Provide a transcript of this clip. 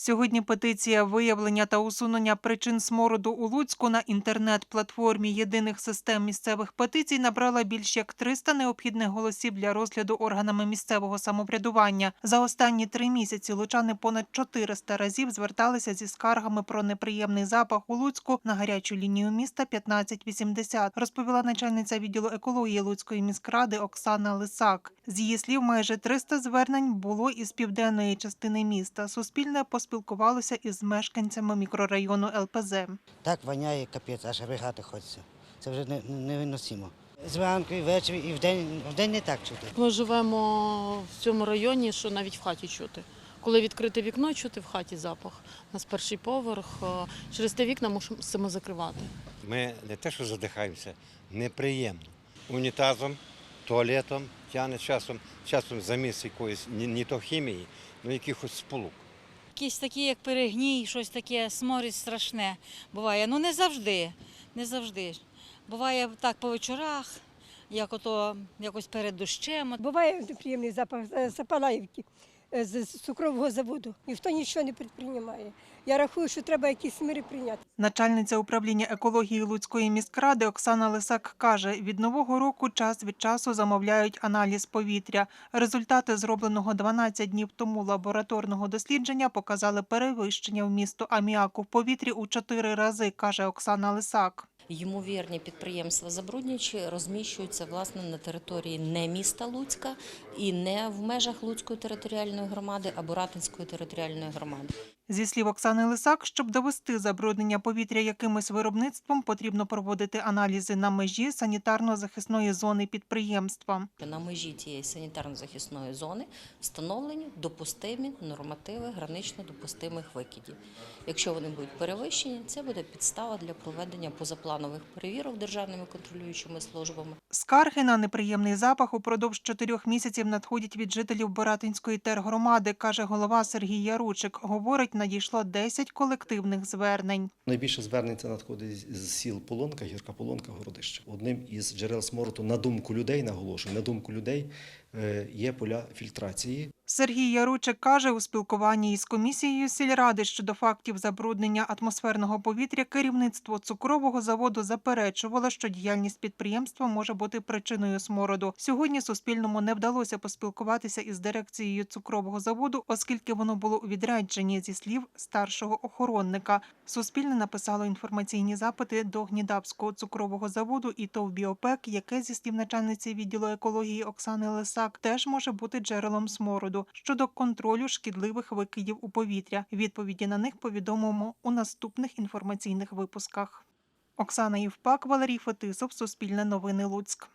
Сьогодні петиція виявлення та усунення причин смороду у Луцьку на інтернет-платформі єдиних систем місцевих петицій набрала більш як 300 необхідних голосів для розгляду органами місцевого самоврядування. За останні три місяці лучани понад 400 разів зверталися зі скаргами про неприємний запах у Луцьку на гарячу лінію міста 1580, розповіла начальниця відділу екології Луцької міськради Оксана Лисак. З її слів, майже 300 звернень було із південної частини міста. Суспільне поспілкувалося із мешканцями мікрорайону ЛПЗ. Так воняє капець, аж ригати хочеться. Це вже не- невиносимо. Зранку і ввечері, і вдень, вдень не так чути. Ми живемо в цьому районі, що навіть в хаті чути. Коли відкрите вікно, чути в хаті запах. У нас перший поверх. е, Через те вікна мусимо закривати. Ми не те, що задихаємося, неприємно. Унітазом, туалетом тягне часом, часом заміс якоїсь ні, то хімії, ну якихось сполук. якісь такі, як перегній, щось таке, сморід страшне буває. Ну не завжди, не завжди. Буває так по вечорах, як ото якось перед дощем. Буває неприємний запах е, Запалаївки е, з з цукрового заводу. Ніхто нічого не підприємає. Я рахую, що треба якісь міри прийняти. Начальниця управління екології Луцької міськради Оксана Лисак каже, від нового року час від часу замовляють аналіз повітря. Результати зробленого 12 днів тому лабораторного дослідження показали перевищення вмісту аміаку в повітрі у 4 рази, каже Оксана Лисак. Ймовірні підприємства забруднюючі розміщуються власне на території не міста Луцька і не в межах Луцької територіальної громади або Ратинської територіальної громади. Зі слів Оксани Лисак, щоб довести забруднення повітря якимось виробництвом, потрібно проводити аналізи на межі санітарно-захисної зони підприємства. На межі цієї санітарно-захисної зони встановлені допустимі нормативи гранично допустимих викидів. Якщо вони будуть перевищені, це буде підстава для проведення позапланових перевірок державними контролюючими службами. Скарги на неприємний запах упродовж чотирьох місяців надходять від жителів Боратинської тергромади, каже голова Сергій Яручик. Говорить, надійшло 10 колективних звернень. Найбільше звернень це надходить з сіл Полонка, гірка Полонка, Городище. Одним із джерел смороту, на думку людей, наголошую, на думку людей, е, є поля фільтрації. Сергій Яручик каже, у спілкуванні із комісією сільради щодо фактів забруднення атмосферного повітря керівництво цукрового заводу заперечувало, що діяльність підприємства може бути причиною смороду. Сьогодні Суспільному не вдалося поспілкуватися із дирекцією цукрового заводу, оскільки воно було у відрядженні зі слів старшого охоронника. Суспільне написало інформаційні запити до Гнідавського цукрового заводу і ТОВ «Біопек», яке зі слів начальниці відділу екології Оксани Лисак теж може бути джерелом смороду щодо контролю шкідливих викидів у повітря. Відповіді на них повідомимо у наступних інформаційних випусках. Оксана Євпак, Валерій Фетисов, Суспільне новини Луцьк.